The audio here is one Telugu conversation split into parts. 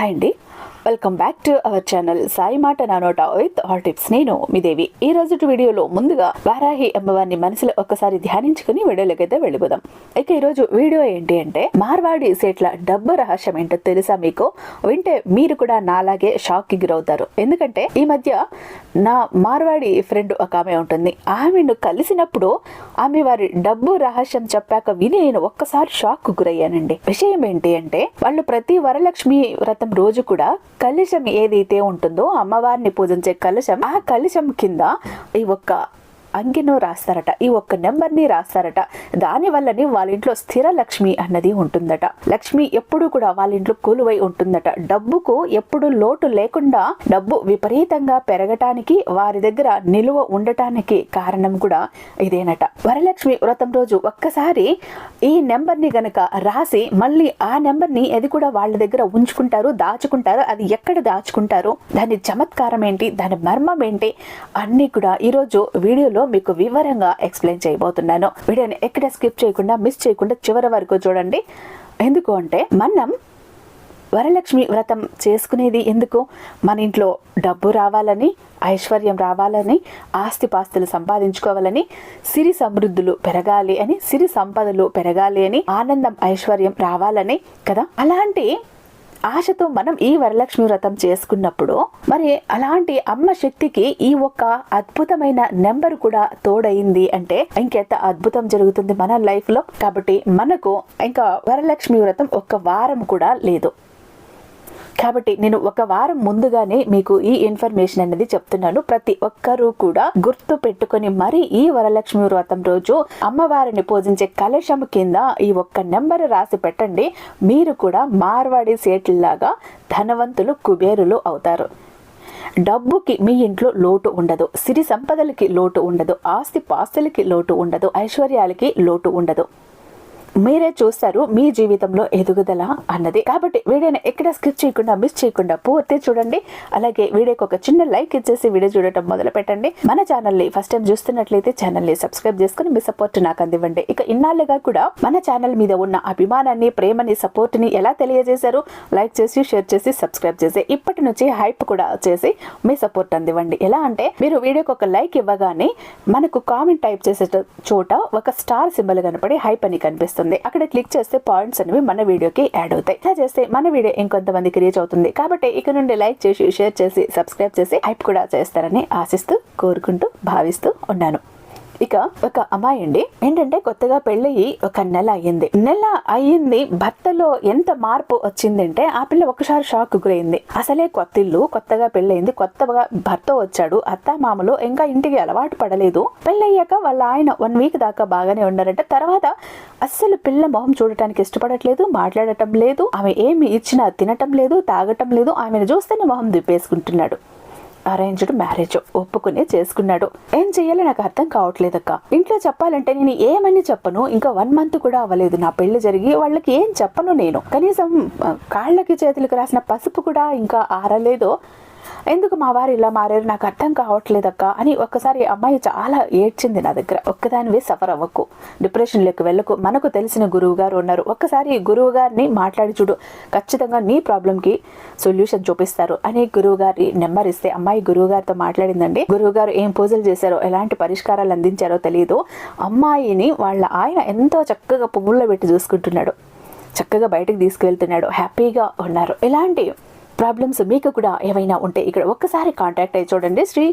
హాయ్ అండి. Welcome back to our channel Sai మాట నానోట విత్ ఆల్ టిప్స్ నేను మీ దేవి. ఈ రోజు వీడియోలో ముందుగా వారాహి అమ్మవారిని మనసులో ఒక్కసారి ధ్యానించుకుని వీడియోలోకైతే వెళ్ళిపోదాం. ఇక ఈరోజు వీడియో ఏంటి అంటే మార్వాడి సేట్ల డబ్బు రహస్యం ఏంటో తెలుసా మీకు? వింటే మీరు కూడా నాలాగే షాక్కి గురవుతారు ఎందుకంటే ఈ మధ్య నా మార్వాడి ఫ్రెండ్ ఒక ఆమె ఉంటుంది. ఆమెను కలిసినప్పుడు ఆమె వారి డబ్బు రహస్యం చెప్పాక విని నేను ఒక్కసారి షాక్ గురయ్యానండి. విషయం ఏంటి అంటే వాళ్ళు ప్రతి వరలక్ష్మి వ్రతం రోజు కూడా కలుషం ఏదైతే ఉంటుందో అమ్మవారిని పూజించే కలుషం ఆ కలుషం కింద ఈ ఒక్క అంకెను రాస్తారట. ఈ ఒక్క నెంబర్ని రాస్తారట. దాని వల్లనే వాళ్ళ ఇంట్లో స్థిర లక్ష్మి అన్నది ఉంటుందట. లక్ష్మి ఎప్పుడు కూడా వాళ్ళ ఇంట్లో కొలువై ఉంటుందట. డబ్బుకు ఎప్పుడు లోటు లేకుండా డబ్బు విపరీతంగా పెరగటానికి వారి దగ్గర నిలువ ఉండటానికి కారణం కూడా ఇదేనట. వరలక్ష్మి వ్రతం రోజు ఒక్కసారి ఈ నెంబర్ని గనక రాసి మళ్ళీ ఆ నెంబర్ని అది కూడా వాళ్ళ దగ్గర ఉంచుకుంటారు దాచుకుంటారు. అది ఎక్కడ దాచుకుంటారు? దాని చమత్కారం ఏంటి దాని మర్మం ఏంటి అన్ని కూడా ఈరోజు వీడియోలో మీకు వివరంగా ఎక్స్ప్లెయిన్ చేయబోతున్నాను. వీడియోని ఎక్కడ స్కిప్ చేయకుండా మిస్ చేయకుండా చివరి వరకు చూడండి. ఎందుకు అంటే మనం వరలక్ష్మి వ్రతం చేసుకునేది ఎందుకు? మన ఇంట్లో డబ్బు రావాలని ఐశ్వర్యం రావాలని ఆస్తిపాస్తులు సంపాదించుకోవాలని సిరి సమృద్ధులు పెరగాలి అని సిరి సంపదలు పెరగాలి అని ఆనందం ఐశ్వర్యం రావాలని కదా? అలాంటి ఆశతో మనం ఈ వరలక్ష్మి వ్రతం చేసుకున్నప్పుడు మరి అలాంటి అమ్మ శక్తికి ఈ ఒక్క అద్భుతమైన నెంబర్ కూడా తోడైంది అంటే ఇంకెంత అద్భుతం జరుగుతుంది మన లైఫ్లో కాబట్టి మనకు ఇంకా వరలక్ష్మి వ్రతం ఒక్క వారం కూడా లేదు. కాబట్టి నేను ఒక వారం ముందుగానే మీకు ఈ ఇన్ఫర్మేషన్ అనేది చెప్తున్నాను. ప్రతి ఒక్కరూ కూడా గుర్తు పెట్టుకొని మరి ఈ వరలక్ష్మి వ్రతం రోజు అమ్మవారిని పూజించే కలశం కింద ఈ ఒక్క నెంబర్ రాసి పెట్టండి. మీరు కూడా మార్వాడి సేట్లలాగా ధనవంతులు కుబేరులు అవుతారు. డబ్బుకి మీ ఇంట్లో లోటు ఉండదు. సిరి సంపదలకి లోటు ఉండదు. ఆస్తి పాస్తులకి లోటు ఉండదు. ఐశ్వర్యాలకి లోటు ఉండదు. మీరే చూస్తారు మీ జీవితంలో ఎదుగుదల అన్నది. కాబట్టి వీడియోని ఎక్కడ స్కిప్ చేయకుండా మిస్ చేయకుండా పూర్తి చూడండి. అలాగే వీడియోకి ఒక చిన్న లైక్ ఇచ్చేసి వీడియో చూడటం మొదలు పెట్టండి. మన ఛానల్ని ఫస్ట్ టైం చూస్తున్నట్లయితే ఛానల్ని సబ్స్క్రైబ్ చేసుకుని మీ సపోర్ట్ నాకు అందివ్వండి. ఇక ఇన్నాళ్ళుగా కూడా మన ఛానల్ మీద ఉన్న అభిమానాన్ని ప్రేమని సపోర్ట్ని ఎలా తెలియజేశారు? లైక్ చేసి షేర్ చేసి సబ్స్క్రైబ్ చేసి ఇప్పటి నుంచి హైప్ కూడా చేసి మీ సపోర్ట్ అందివ్వండి. ఎలా అంటే మీరు వీడియోకి ఒక లైక్ ఇవ్వగానే మనకు కామెంట్ టైప్ చేసే చోట ఒక స్టార్ సింబల్ కనపడి హైప్ అని కనిపిస్తుంది. అక్కడ క్లిక్ చేస్తే పాయింట్స్ అనేవి మన వీడియోకి యాడ్ అవుతాయి. ఇలా చేస్తే మన వీడియో ఇంకొంతమందికి రీచ్ అవుతుంది. కాబట్టి ఇక నుండి లైక్ చేసి షేర్ చేసి సబ్స్క్రైబ్ చేసి హైప్ కూడా చేస్తారని ఆశిస్తూ కోరుకుంటూ భావిస్తూ ఉన్నాను. ఇక ఒక అమ్మాయి అండి. ఏంటంటే కొత్తగా పెళ్ళయి ఒక నెల అయ్యింది. నెల అయ్యింది భర్తలో ఎంత మార్పు వచ్చిందంటే ఆ పిల్ల ఒకసారి షాక్ గురైంది. అసలే కొత్త ఇల్లు కొత్తగా పెళ్ళయింది కొత్తగా భర్త వచ్చాడు అత్త మామలు ఇంకా ఇంటికి అలవాటు పడలేదు. పెళ్ళయ్యాక వాళ్ళ ఆయన వన్ వీక్ దాకా బాగానే ఉన్నారంట. తర్వాత అస్సలు పిల్ల మొహం చూడటానికి ఇష్టపడట్లేదు మాట్లాడటం లేదు ఆమె ఏమి ఇచ్చినా తినటం లేదు తాగటం లేదు ఆమెను చూస్తేనే మొహం దిప్పేసుకుంటున్నాడు అరేంజ్డ్ మ్యారేజ్ ఒప్పుకునే చేసుకున్నాడు. ఏం చెయ్యాలో నాకు అర్థం కావట్లేదక్క. ఇంట్లో చెప్పాలంటే నేను ఏమని చెప్పను? ఇంకా వన్ మంత్ కూడా అవ్వలేదు. నా పెళ్ళి జరిగి వాళ్ళకి ఏం చెప్పను నేను. కనీసం కాళ్ళకి చేతులకు రాసిన పసుపు కూడా ఇంకా ఆరలేదు. ఎందుకు మా వారు ఇలా మారారు? నాకు అర్థం కావట్లేదక్క అని ఒక్కసారి అమ్మాయి చాలా ఏడ్చింది నా దగ్గర. ఒక్కదానివే సఫర్ అవ్వకు. డిప్రెషన్లోకి వెళ్ళకు. మనకు తెలిసిన గురువు గారు ఉన్నారు. ఒక్కసారి గురువు గారిని మాట్లాడి చూడు. ఖచ్చితంగా నీ ప్రాబ్లంకి సొల్యూషన్ చూపిస్తారు అని గురువు గారి నెంబర్ ఇస్తే అమ్మాయి గురువు గారితో మాట్లాడిందండి. గురువు గారు ఏం పూజలు చేశారో ఎలాంటి పరిష్కారాలు అందించారో తెలియదు అమ్మాయిని వాళ్ళ ఆయన ఎంతో చక్కగా పువ్వుల్లో పెట్టి చూసుకుంటున్నాడు. చక్కగా బయటకు తీసుకువెళ్తున్నాడు హ్యాపీగా ఉన్నారు. ఇలాంటి ప్రాబ్లమ్స్ మీకు కూడా ఏమైనా ఉంటే ఇక్కడ ఒక్కసారి కాంటాక్ట్ అయ్యి చూడండి. శ్రీ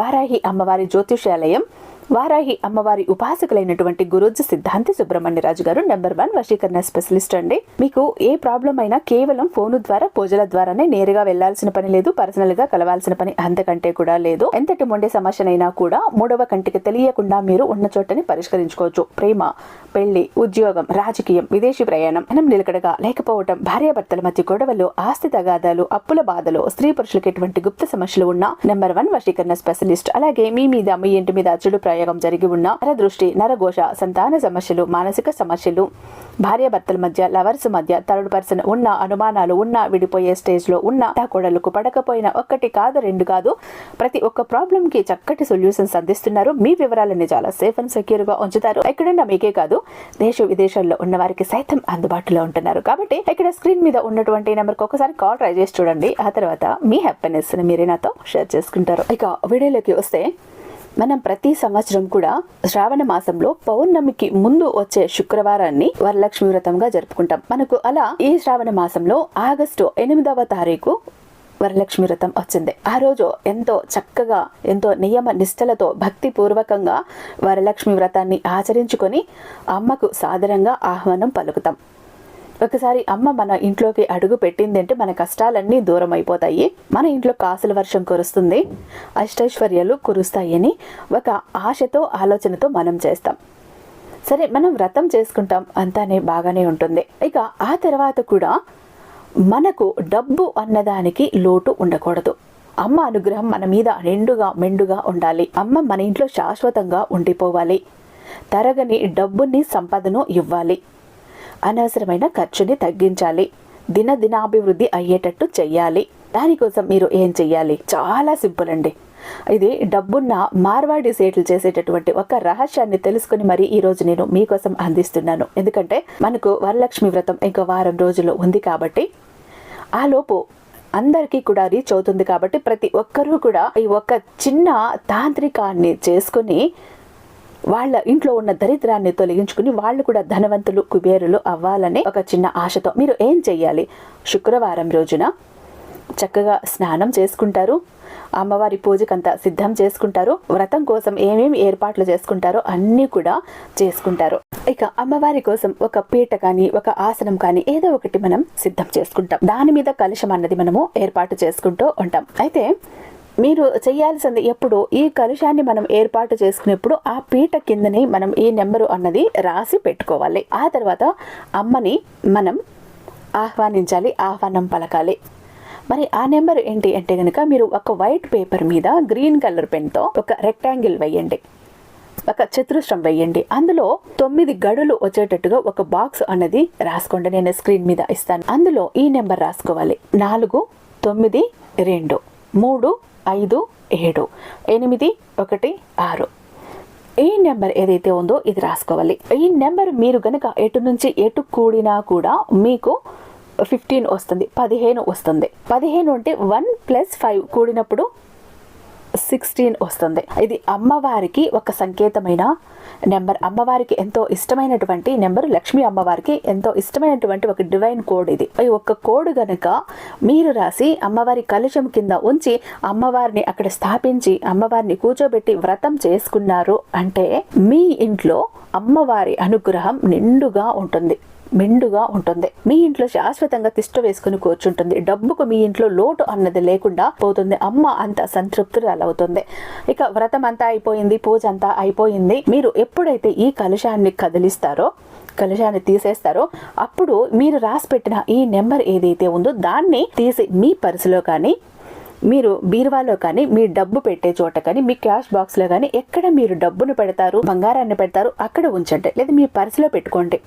వారాహి అమ్మవారి జ్యోతిషాలయం వారాహి అమ్మవారి ఉపాసకులైనటువంటి గురుజ సిద్ధాంతి సుబ్రహ్మణ్యరాజు గారు నెంబర్ వన్ వశీకరణ స్పెషలిస్ట్ అండి. మీకు ఏ ప్రాబ్లం అయినా కేవలం ఫోను ద్వారా పూజల ద్వారానే నేరుగా వెళ్ళాల్సిన పని లేదు పర్సనల్గా కలవాల్సిన పని అంతకంటే కూడా లేదు. ఎంతటి మొండే సమస్యనైనా కూడా మూడవ కంటికి తెలియకుండా మీరు ఉన్న చోటని పరిష్కరించుకోవచ్చు. ప్రేమ పెళ్ళి ఉద్యోగం రాజకీయం విదేశీ ప్రయాణం మనం నిలకడగా లేకపోవటం భార్యాభర్తల మధ్య గొడవలు ఆస్తి తగాదాలు అప్పుల బాధలు స్త్రీ పురుషులకు ఎటువంటి గుప్త సమస్యలు ఉన్న నెంబర్ వన్ వశీకరణ స్పెషలిస్ట్. అలాగే మీ మీద మీ ఇంటి మీద చెడు ప్రయోగం జరిగి ఉన్న నరదృష్టి నరఘోష సంతాన సమస్యలు మానసిక సమస్యలు. భార్యాభర్తల మధ్య లవర్స్ మధ్య థర్డ్ పర్సన్ ఉన్న అనుమానాలు ఉన్న విడిపోయే స్టేజ్లో ఉన్న కోడలకు పడకపోయినా ఒక్కటి కాదు రెండు కాదు ప్రతి ఒక్క ప్రాబ్లం కి చక్కటి సొల్యూషన్స్ అందిస్తున్నారు మీ వివరాలని చాలా సేఫ్ అండ్ సెక్యూర్గా ఉంచుతారు. ఎక్కడన్నా మీకే కాదు దేశ విదేశాల్లో ఉన్న వారికి సైతం అందుబాటులో ఉంటున్నారు. కాబట్టి ఇక్కడ స్క్రీన్ మీద ఉన్నటువంటి నెంబర్కి ఒకసారి కాల్ ట్రై చేసి చూడండి. ఆ తర్వాత మీ హ్యాపీనెస్ మీరే నాతో షేర్ చేసుకుంటారు. ఇక వీడియోలోకి వస్తే మనం ప్రతి సంవత్సరం కూడా శ్రావణ మాసంలో పౌర్ణమికి ముందు వచ్చే శుక్రవారాన్ని వరలక్ష్మి వ్రతంగా జరుపుకుంటాం. మనకు అలా ఈ శ్రావణ మాసంలో ఆగస్టు ఎనిమిదవ తారీఖు వరలక్ష్మి వ్రతం వచ్చింది. ఆ రోజు ఎంతో చక్కగా ఎంతో నియమ నిష్టలతో భక్తి పూర్వకంగా వరలక్ష్మి వ్రతాన్ని ఆచరించుకొని అమ్మకు సాదరంగా ఆహ్వానం పలుకుతాం. ఒకసారి అమ్మ మన ఇంట్లోకి అడుగు పెట్టిందంటే మన కష్టాలన్నీ దూరం అయిపోతాయి. మన ఇంట్లో కాసుల వర్షం కురుస్తుంది. అష్టైశ్వర్యాలు కురుస్తాయని ఒక ఆశతో ఆలోచనతో మనం చేస్తాం. సరే మనం వ్రతం చేసుకుంటాం అంతానే బాగానే ఉంటుంది. ఇక ఆ తర్వాత కూడా మనకు డబ్బు అన్నదానికి లోటు ఉండకూడదు. అమ్మ అనుగ్రహం మన మీద నిండుగా మెండుగా ఉండాలి. అమ్మ మన ఇంట్లో శాశ్వతంగా ఉండిపోవాలి. తరగని డబ్బుని సంపదను ఇవ్వాలి. అనవసరమైన ఖర్చుని తగ్గించాలి. దినదినాభివృద్ధి అయ్యేటట్టు చెయ్యాలి. దానికోసం మీరు ఏం చెయ్యాలి? చాలా సింపుల్ అండి. ఇది డబ్బున్న మార్వాడి సేట్లు చేసేటటువంటి ఒక రహస్యాన్ని తెలుసుకుని మరి ఈ రోజు నేను మీకోసం అందిస్తున్నాను. ఎందుకంటే మనకు వరలక్ష్మి వ్రతం ఇంకో వారం రోజులు ఉంది కాబట్టి ఆ లోపు అందరికీ కూడా రీచ్ అవుతుంది కాబట్టి ప్రతి ఒక్కరూ కూడా ఈ ఒక్క చిన్న తాంత్రికాన్ని చేసుకుని వాళ్ళ ఇంట్లో ఉన్న దరిద్రాన్ని తొలగించుకుని వాళ్ళు కూడా ధనవంతులు కుబేరులు అవ్వాలనే ఒక చిన్న ఆశతో మీరు ఏం చెయ్యాలి? శుక్రవారం రోజున చక్కగా స్నానం చేసుకుంటారు. అమ్మవారి పూజకంతా సిద్ధం చేసుకుంటారు. వ్రతం కోసం ఏమేమి ఏర్పాట్లు చేసుకుంటారో అన్నీ కూడా చేసుకుంటారు. ఇక అమ్మవారి కోసం ఒక పీట కానీ ఒక ఆసనం కానీ ఏదో ఒకటి మనం సిద్ధం చేసుకుంటాం. దాని మీద కలుషం అన్నది మనము ఏర్పాటు చేసుకుంటూ ఉంటాం. అయితే మీరు చేయాల్సింది ఎప్పుడు ఈ కలుషాన్ని మనం ఏర్పాటు చేసుకునేప్పుడు ఆ పీట కిందని మనం ఈ నెంబరు అన్నది రాసి పెట్టుకోవాలి. ఆ తర్వాత అమ్మని మనం ఆహ్వానించాలి ఆహ్వానం పలకాలి. మరి ఆ నెంబర్ ఏంటి అంటే కనుక మీరు ఒక వైట్ పేపర్ మీద గ్రీన్ కలర్ పెన్తో ఒక రెక్టాంగిల్ వేయండి. ఒక చతురస్రం వేయండి. అందులో తొమ్మిది గడులు వచ్చేటట్టుగా ఒక బాక్స్ అనేది రాసుకోండి. నేను స్క్రీన్ మీద ఇస్తాను. అందులో ఈ నెంబర్ రాసుకోవాలి. నాలుగు తొమ్మిది రెండు మూడు ఐదు ఏడు ఎనిమిది ఒకటి ఆరు. ఈ నెంబర్ ఏదైతే ఉందో ఇది రాసుకోవాలి. ఈ నెంబర్ మీరు గనక ఎటు నుంచి ఎటు కూడినా కూడా మీకు ఫిఫ్టీన్ వస్తుంది పదిహేను వస్తుంది. పదిహేను అంటే వన్ ప్లస్ ఫైవ్ కూడినప్పుడు సిక్స్టీన్ వస్తుంది. ఇది అమ్మవారికి ఒక సంకేతమైన నెంబర్. అమ్మవారికి ఎంతో ఇష్టమైనటువంటి నెంబర్. లక్ష్మీ అమ్మవారికి ఎంతో ఇష్టమైనటువంటి ఒక డివైన్ కోడ్ ఇది. ఈ ఒక్క కోడ్ గనక మీరు రాసి అమ్మవారి కలుషం కింద ఉంచి అమ్మవారిని అక్కడ స్థాపించి అమ్మవారిని కూర్చోబెట్టి వ్రతం చేసుకున్నారు అంటే మీ ఇంట్లో అమ్మవారి అనుగ్రహం నిండుగా ఉంటుంది. మెండుగా ఉంటుంది. మీ ఇంట్లో శాశ్వతంగా తిష్ట వేసుకుని కూర్చుంటుంది. డబ్బుకు మీ ఇంట్లో లోటు అన్నది లేకుండా పోతుంది. అమ్మ అంత సంతృప్తురాలవుతుంది. ఇక వ్రతం అంతా అయిపోయింది పూజ అంతా అయిపోయింది. మీరు ఎప్పుడైతే ఈ కలుషాన్ని కదిలిస్తారో కలుషాన్ని తీసేస్తారో అప్పుడు మీరు రాసి పెట్టిన ఈ నెంబర్ ఏదైతే ఉందో దాన్ని తీసి మీ పర్సులో కానీ మీరు బీరువాలో కానీ మీ డబ్బు పెట్టే చోట కానీ మీ క్యాష్ బాక్స్లో కానీ ఎక్కడ మీరు డబ్బును పెడతారు బంగారాన్ని పెడతారు అక్కడ ఉంచండి. లేదా మీ పర్సులో పెట్టుకోండి.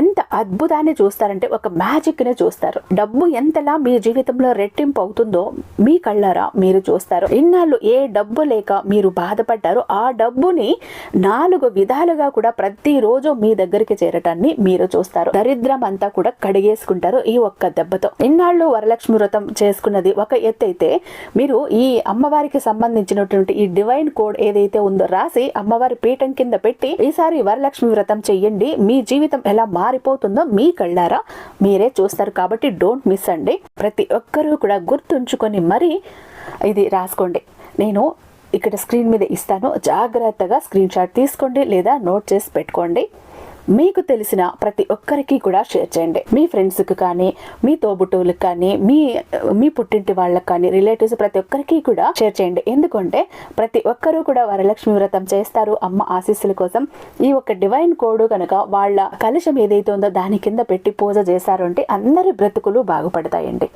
ఎంత అద్భుతాన్ని చూస్తారంటే ఒక మ్యాజిక్ని చూస్తారు. డబ్బు ఎంతలా మీ జీవితంలో రెట్టింపు అవుతుందో మీ కళ్ళారా మీరు చూస్తారు. ఇన్నాళ్ళు ఏ డబ్బు లేక మీరు బాధపడ్డారో ఆ డబ్బుని నాలుగు విధాలుగా కూడా ప్రతిరోజు మీ దగ్గరికి చేరటాన్ని మీరు చూస్తారు. దరిద్రం అంతా కూడా కడిగేసుకుంటారు ఈ ఒక్క దెబ్బతో. ఇన్నాళ్ళు వరలక్ష్మి వ్రతం చేసుకున్నది ఒక ఎత్తు అయితే మీరు ఈ అమ్మవారికి సంబంధించినటువంటి ఈ డివైన్ కోడ్ ఏదైతే ఉందో రాసి అమ్మవారి పీఠం కింద పెట్టి ఈసారి వరలక్ష్మి వ్రతం చెయ్యండి. మీ జీవితం ఎలా మారిపోతుందో మీ కళ్ళారా? మీరే చూస్తారు కాబట్టి డోంట్ మిస్ అండి. ప్రతి ఒక్కరూ కూడా గుర్తుంచుకొని మరీ ఇది రాసుకోండి. నేను ఇక్కడ స్క్రీన్ మీద ఇస్తాను. జాగ్రత్తగా స్క్రీన్ షాట్ తీసుకోండి లేదా నోట్ చేసి పెట్టుకోండి. మీకు తెలిసిన ప్రతి ఒక్కరికి కూడా షేర్ చేయండి. మీ ఫ్రెండ్స్కి కానీ మీ తోబుట్టువులకు కానీ మీ మీ పుట్టింటి వాళ్ళకి కానీ రిలేటివ్స్ ప్రతి ఒక్కరికి కూడా షేర్ చేయండి. ఎందుకంటే ప్రతి ఒక్కరూ కూడా వరలక్ష్మి వ్రతం చేస్తారు. అమ్మ ఆశీస్సుల కోసం ఈ ఒక డివైన్ కోడ్ కనుక వాళ్ళ కలుషం ఏదైతే ఉందో దాని కింద పెట్టి పూజ చేశారు అంటే అందరి బ్రతుకులు బాగుపడతాయండి.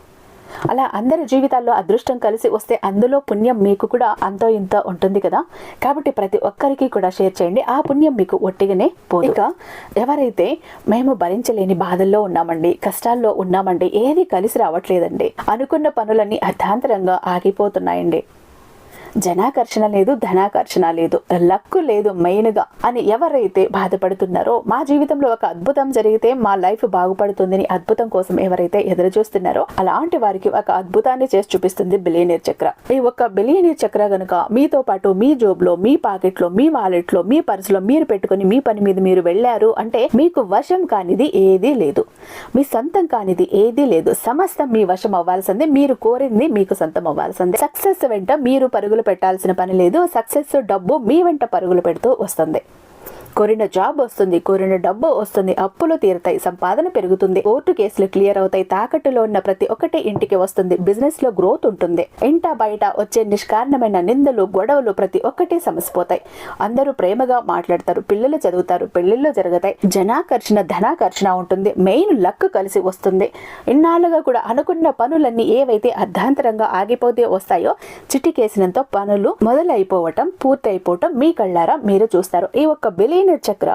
అలా అందరి జీవితాల్లో అదృష్టం కలిసి వస్తే అందులో పుణ్యం మీకు కూడా అంతో ఇంతో ఉంటుంది కదా. కాబట్టి ప్రతి ఒక్కరికి కూడా షేర్ చేయండి. ఆ పుణ్యం మీకు ఒట్టిగానే పోదు. ఇక ఎవరైతే మేము భరించలేని బాధల్లో ఉన్నామండి కష్టాల్లో ఉన్నామండి ఏది కలిసి రావట్లేదండి అనుకున్న పనులన్నీ అర్థాంతరంగా ఆగిపోతున్నాయండి. జనాకర్షణ లేదు ధనాకర్షణ లేదు లక్కు లేదు మెయిన్గా అని ఎవరైతే బాధపడుతున్నారో మా జీవితంలో ఒక అద్భుతం జరిగితే మా లైఫ్ బాగుపడుతుందని అద్భుతం కోసం ఎవరైతే ఎదురు చూస్తున్నారో అలాంటి వారికి ఒక అద్భుతాన్ని చేసి చూపిస్తుంది బిలియనీర్ చక్ర. ఈ ఒక్క బిలియనీర్ చక్ర గనుక మీతో పాటు మీ జోబులో మీ పాకెట్లో మీ వాలెట్లో మీ పర్సులో మీరు పెట్టుకుని మీ పని మీద మీరు వెళ్ళారు అంటే మీకు వశం కానిది ఏదీ లేదు. మీ సొంతం కానిది ఏదీ లేదు. సమస్తం మీ వశం అవ్వాల్సిందే మీరు కోరింది మీకు సొంతం అవ్వాల్సిందే. సక్సెస్ వెంట మీరు పరుగులు పెట్టాల్సిన పని లేదు. సక్సెస్ డబ్బు మీ వెంట పరుగులు పెడుతూ వస్తుంది. కోరిన జాబ్ వస్తుంది కోరిన డబ్బు వస్తుంది అప్పులు తీరుతాయి సంపాదన పెరుగుతుంది. కోర్టు కేసులు క్లియర్ అవుతాయి తాకట్టులో ఉన్న ప్రతి ఒక్కటి ఇంటికి వస్తుంది బిజినెస్లో గ్రోత్ ఉంటుంది. ఇంట బయట వచ్చే నిష్కారణమైన నిందలు గొడవలు ప్రతి ఒక్కటి సమసిపోతాయి. అందరూ ప్రేమగా మాట్లాడతారు పిల్లలు చదువుతారు పెళ్ళిళ్ళు జరుగుతాయి. జనాకర్షణ ధనాకర్షణ ఉంటుంది మెయిన్ లక్ కలిసి వస్తుంది. ఇన్నాళ్ళుగా కూడా అనుకున్న పనులన్నీ ఏవైతే అర్ధాంతరంగా ఆగిపోతే వస్తాయో చిటికేసినంత పనులు మొదలైపోవటం పూర్తయిపోవటం మీ కళ్ళారా? మీరు చూస్తారు. ఈ ఒక్క బిలియన్ చక్ర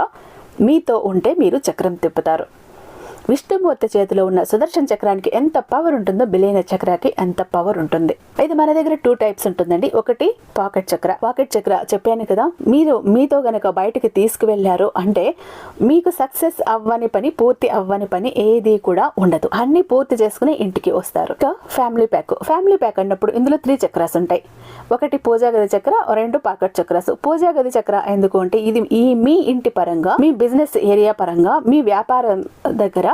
మీతో ఉంటే మీరు చక్రం తిప్పుతారు. విష్ణుమూర్తి చేతిలో ఉన్న సుదర్శన చక్రానికి ఎంత పవర్ ఉంటుందో బిలైన చక్రాకి అంత పవర్ ఉంటుంది. ఇది మన దగ్గర టూ టైప్స్ ఉంటుందండి. ఒకటి పాకెట్ చక్ర. పాకెట్ చక్ర చెప్పాను కదా మీరు మీతో గనక బయటికి తీసుకువెళ్ళారు అంటే మీకు సక్సెస్ అవ్వని పని పూర్తి అవ్వని పని ఏది కూడా ఉండదు. అన్ని పూర్తి చేసుకుని ఇంటికి వస్తారు. ఇంకా ఫ్యామిలీ ప్యాక్ ఫ్యామిలీ ప్యాక్ అన్నప్పుడు ఇందులో త్రీ చక్రాస్ ఉంటాయి. ఒకటి పూజా గది చక్ర రెండు పాకెట్ చక్రాస్. పూజా గది చక్ర ఎందుకు అంటే ఇది ఈ మీ ఇంటి పరంగా మీ బిజినెస్ ఏరియా పరంగా మీ వ్యాపారం దగ్గర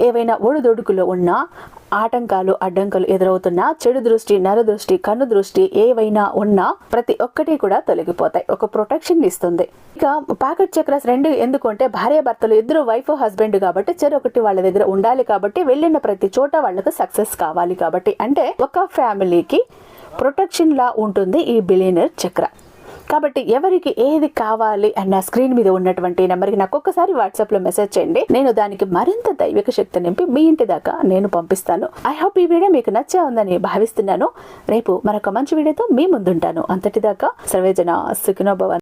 ఏవైనా ఒడిదొడుకులు ఉన్నా ఆటంకాలు అడ్డంకులు ఎదురవుతున్నా చెడు దృష్టి నర దృష్టి కన్ను దృష్టి ఏవైనా ఉన్నా ప్రతి ఒక్కటి కూడా తొలగిపోతాయి. ఒక ప్రొటెక్షన్ ఇస్తుంది. ఇక పాకెట్ చక్రాస్ రెండు ఎందుకంటే భార్య భర్తలు ఇద్దరు వైఫ్ హస్బెండ్ కాబట్టి చెరొకటి వాళ్ళ దగ్గర ఉండాలి కాబట్టి వెళ్ళిన ప్రతి చోట వాళ్ళకు సక్సెస్ కావాలి కాబట్టి. అంటే ఒక ఫ్యామిలీకి ప్రొటెక్షన్ లా ఉంటుంది ఈ బిలియనర్ చక్ర. కాబట్టి ఎవరికి ఏది కావాలి అన్న స్క్రీన్ మీద ఉన్నటువంటి నెంబర్కి నాకు ఒక్కసారి వాట్సాప్లో మెసేజ్ చేయండి. నేను దానికి మరింత దైవిక శక్తి నింపి మీ ఇంటి దాకా నేను పంపిస్తాను. ఐ హోప్ ఈ వీడియో మీకు నచ్చే ఉందని భావిస్తున్నాను. రేపు మరొక మంచి వీడియోతో మీ ముందుంటాను. అంతటిదాకా సర్వేజన సుఖినోభవన్